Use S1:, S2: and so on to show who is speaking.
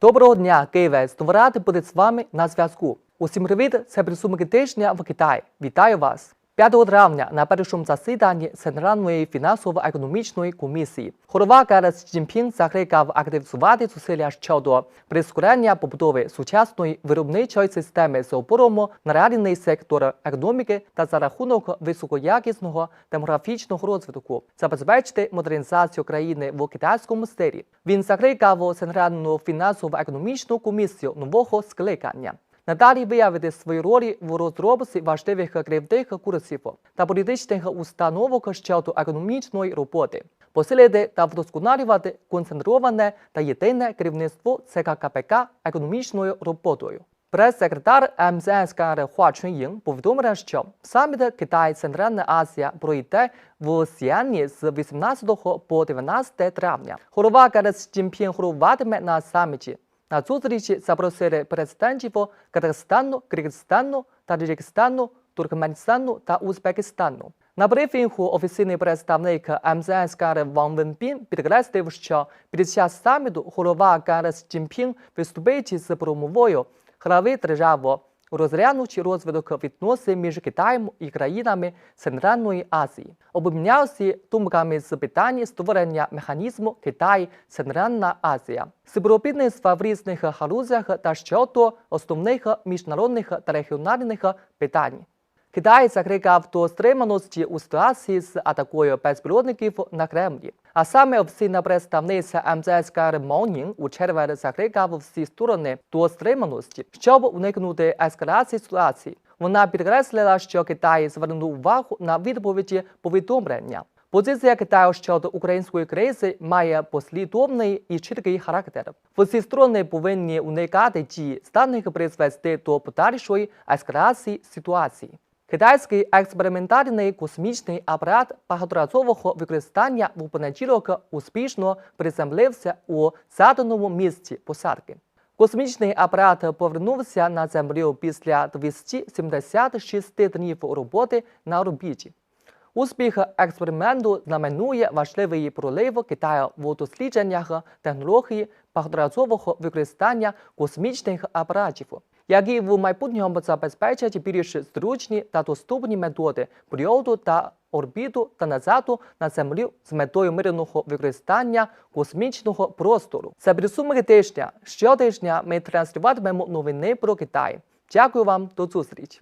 S1: Доброго дня, Києве! Стоворати буде з вами на зв'язку. Усім привіт! Це присумки тижня в Китаї. Вітаю вас! 5 травня на першому засіданні Центральної фінансово-економічної комісії голова КРС Цзіньпін закликав активізувати зусилля щодо прискорення побудови сучасної виробничої системи з опором на реальний сектор економіки та за рахунок високоякісного демографічного розвитку, забезпечити модернізацію країни в китайському стилі. Він закликав Центральну фінансово-економічну комісію нового скликання. Надалі виявити свої ролі в розробці важливих кривдих курсів та політичних установок щодо економічної роботи, посилити та вдосконалювати концентроване та єдине керівництво ЦК КПК економічною роботою. Прес-секретар МЗС КР Хуа Чун'їн повідомила, що саміт Китай Центральна Азія пройде в Сіані з 18 по 19 травня. Голова КРС Цзіньпін головатиме на саміті. На зустрічі запросили представників Казахстану, Киргизстану, Таджикистану, Туркменістану та Узбекистану. На брифінгу офіційний представник МЗС КР Ван Венпін підкреслив, що під час саміту голова КР Цзіньпін виступить з промовою глави держави, розглянувши розвиток відносин між Китаєм і країнами Центральної Азії, обмінявся думками з питання створення механізму Китай Центральна Азія, співробітництва в різних галузях та щодо основних міжнародних та регіональних питань. Китай закликав стриманості у ситуації з атакою безпілотників на Кремлі. А саме офіційна представниця МЗС КР Монін у червень закликав всі сторони до стриманості, щоб уникнути ескалації ситуації. Вона підкреслила, що Китай звернув увагу на відповіді повідомлення. Позиція Китаю щодо української кризи має послідовний і чіткий характер. Всі сторони повинні уникати дій, здатних призвести до подальшої ескалації ситуації. Китайський експериментальний космічний апарат багаторазового використання в понеділок успішно приземлився у заданому місці посадки. Космічний апарат повернувся на землю після 276 днів роботи на орбіті. Успіх експерименту знаменує важливий пролив Китаю в дослідженнях технології багаторазового використання космічних апаратів, які в майбутньому забезпечать більш зручні та доступні методи польоту та орбіту та назаду на землю з метою мирного використання космічного простору. Це підсумки тижня. Щотижня ми транслюватимемо новини про Китай. Дякую вам до зустрічі!